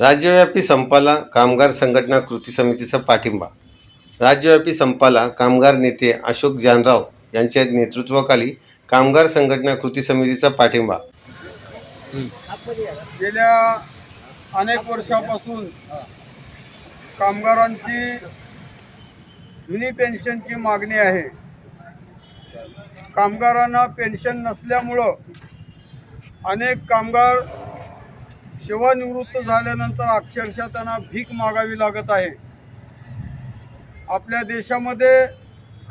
राज्यव्यापी संपाला कामगार संघटना कृती समितीचा पाठिंबा. राज्यव्यापी संपाला कामगार नेते अशोक जानराव यांच्या नेतृत्वाखाली कामगार संघटना कृती समितीचा पाठिंबा. गेल्या अनेक वर्षापासून कामगारांची जुनी पेन्शनची मागणी आहे. कामगारांना पेन्शन नसल्यामुळं अनेक कामगार सेवानिवृत्त झाल्यानंतर अक्षरशः त्यांना भीक मागावी लागत आहे. आपल्या देशामध्ये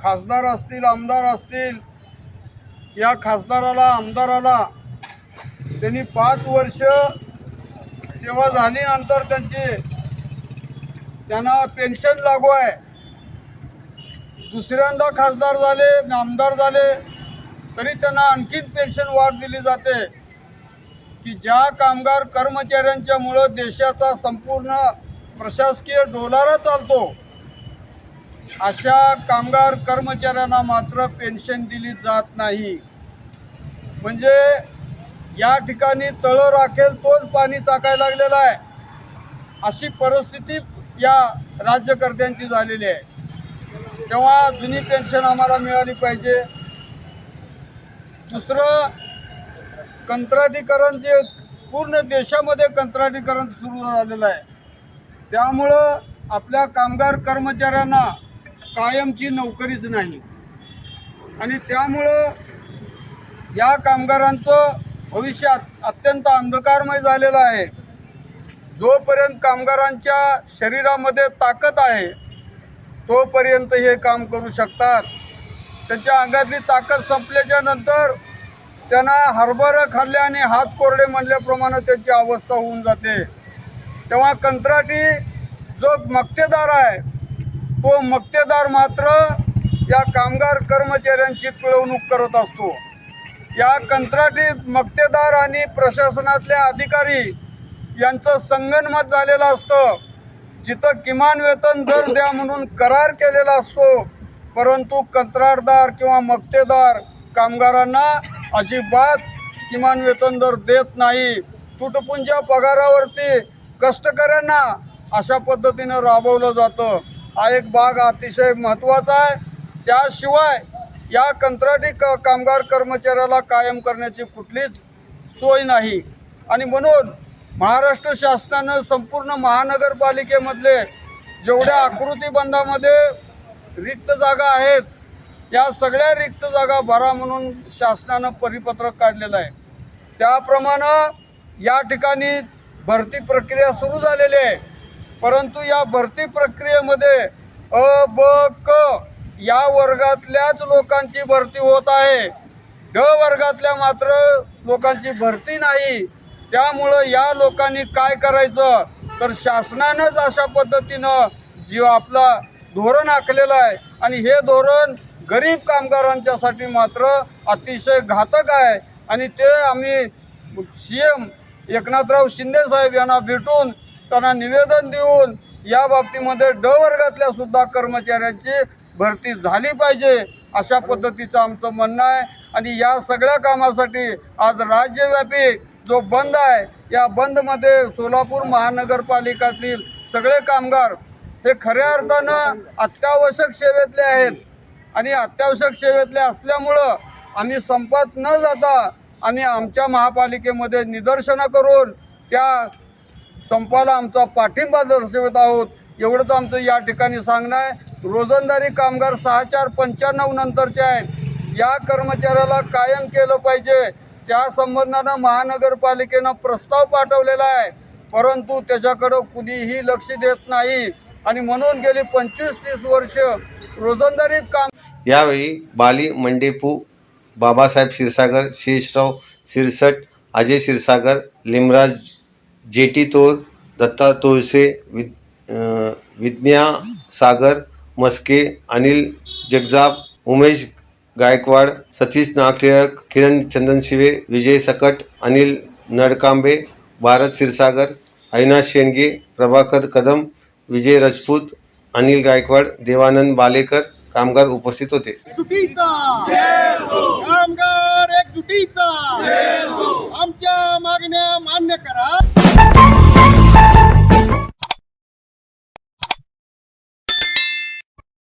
खासदार असतील आमदार असतील या खासदाराला आमदाराला त्यांनी पाच वर्ष सेवा झाल्यानंतर त्यांची त्यांना पेन्शन लागू आहे. दुसऱ्यांदा खासदार झाले आमदार झाले तरी त्यांना आणखीन पेन्शन वाढ दिली जाते. की ज्या कामगार कर्मचाऱ्यांच्यामुळं देशाचा संपूर्ण प्रशासकीय डोलारा चालतो अशा कामगार कर्मचाऱ्यांना मात्र पेन्शन दिली जात नाही. म्हणजे या ठिकाणी तळं राखेल तोच पाणी चाकायला लागलेला आहे. अशी परिस्थिती या राज्यकर्त्यांची झालेली आहे. तेव्हा जुनी पेन्शन आम्हाला मिळाली पाहिजे. दुसरं कंत्राटीकरण जे पूर्ण देशामध्ये कंत्राटीकरण सुरू झालेलं आहे त्यामुळं आपल्या कामगार कर्मचाऱ्यांना कायमची नोकरीच नाही. आणि त्यामुळं या कामगारांचं भविष्य अत्यंत अंधकारमय झालेलं आहे. जोपर्यंत कामगारांच्या शरीरामध्ये ताकद आहे तोपर्यंत हे काम करू शकतात. त्यांच्या अंगातली ताकद संपल्याच्या नंतर त्यांना हरभरं खाल्ल्याने हात कोरडे म्हणल्याप्रमाणे त्यांची अवस्था होऊन जाते. तेव्हा कंत्राटी जो मक्तेदार आहे तो मक्तेदार मात्र या कामगार कर्मचाऱ्यांची पिळवणूक करत असतो. या कंत्राटी मक्तेदार आणि प्रशासनातले अधिकारी यांचं संगनमत झालेलं असतं. जिथं किमान वेतन दर द्या म्हणून करार केलेला असतो परंतु कंत्राटदार किंवा मक्तेदार कामगारांना अजिबात किमान वेतन दर देत नाही. तुटपुंच्या पगारावरती कष्टकऱ्यांना अशा पद्धतीनं राबवलं जातं. हा एक भाग अतिशय महत्त्वाचा आहे. त्याशिवाय या कंत्राटी क कामगार कर्मचाऱ्याला कायम करण्याची कुठलीच सोय नाही. आणि म्हणून महाराष्ट्र शासनानं संपूर्ण महानगरपालिकेमधले जेवढ्या आकृतीबंधामध्ये रिक्त जागा आहेत या सगळ्या रिक्त जागा भरा म्हणून शासनानं परिपत्रक काढलेलं आहे. त्याप्रमाणे या ठिकाणी भरती प्रक्रिया सुरू झालेली आहे. परंतु या भरती प्रक्रियेमध्ये अ ब क या वर्गातल्याच लोकांची भरती होत आहे. ड वर्गातल्या मात्र लोकांची भरती नाही. त्यामुळं या लोकांनी काय करायचं? तर शासनानंच अशा पद्धतीनं जीव आपला धोरण आखलेलं आहे. आणि हे धोरण गरीब कामगारांच्यासाठी मात्र अतिशय घातक आहे. आणि ते आम्ही सी एम एकनाथराव शिंदे साहेब यांना भेटून त्यांना निवेदन देऊन या बाबतीमध्ये ड वर्गातल्या सुद्धा कर्मचाऱ्यांची भरती झाली पाहिजे अशा पद्धतीचं आमचं म्हणणं आहे. आणि या सगळ्या कामासाठी आज राज्यव्यापी जो बंद आहे या बंदमध्ये सोलापूर महानगरपालिकातील सगळे कामगार हे खऱ्या अर्थानं अत्यावश्यक सेवेतले आहेत. आणि अत्यावश्यक सेवेतले असल्यामुळं आम्ही संपात न जाता आम्ही आमच्या महापालिकेमध्ये निदर्शनं करून त्या संपाला आमचा पाठिंबा दर्शवत आहोत. एवढंच आमचं या ठिकाणी सांगणं आहे. रोजंदारी कामगार सहा चार पंच्याण्णव नंतरचे आहेत. या कर्मचाऱ्याला कायम केलं पाहिजे. त्या संबंधानं महानगरपालिकेनं प्रस्ताव पाठवलेला आहे. परंतु त्याच्याकडं कुणीही लक्ष देत नाही. आणि म्हणून गेली पंचवीस तीस वर्ष रोजंदारीत काम यावेळी बाली मंडेपू बाबासाहेब क्षीरसागर शेषराव सिरसट अजय क्षीरसागर लिमराज जेटी तोर दत्ता तोळसे वि विज्ञासागर सागर मस्के अनिल जगजाप उमेश गायकवाड सतीश नागटिळक किरण चंदनशिवे विजय सकट अनिल नडकांबे भारत क्षीरसागर अविनाश शेंडगे प्रभाकर कदम विजय राजपूत अनिल गायकवाड देवानंद बालेकर कामगार उपस्थित होते. एकजुटीचा. कामगार